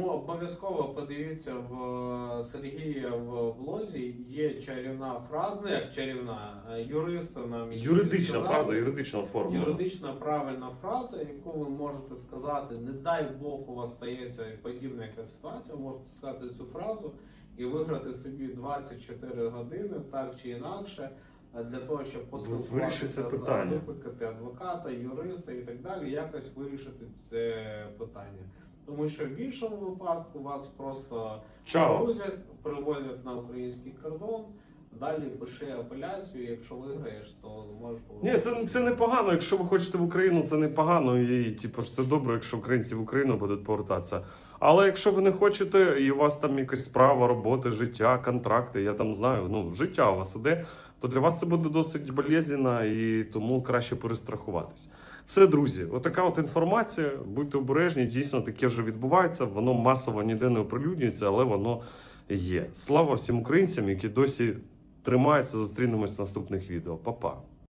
Тому обов'язково подивіться в е, Сергія в блозі. Є чарівна фраза, ну як чарівна, е, юристи нам Юридична сказали. фраза, юридична формула. Юридична правильна фраза, яку ви можете сказати, не дай Бог у вас стається подібна якась ситуація, ви можете сказати цю фразу і виграти собі 24 години, так чи інакше, для того, щоб поспілкуватися питання. викликати адвоката, юриста і так далі, якось вирішити це питання. Тому що в іншому випадку вас просто грузять, привозять на український кордон. Далі пиши апеляцію, якщо виграєш, то зможеш Ні, це, це непогано. Якщо ви хочете в Україну, це непогано. І типу, це добре, якщо українці в Україну будуть повертатися. Але якщо ви не хочете, і у вас там якась справа, робота, життя, контракти, я там знаю, ну життя у вас іде, то для вас це буде досить болезненно і тому краще перестрахуватись. Все, друзі, отака от інформація. Будьте обережні, дійсно таке вже відбувається. Воно масово ніде не оприлюднюється, але воно є. Слава всім українцям, які досі тримаються. Зустрінемось в наступних відео. Па-па.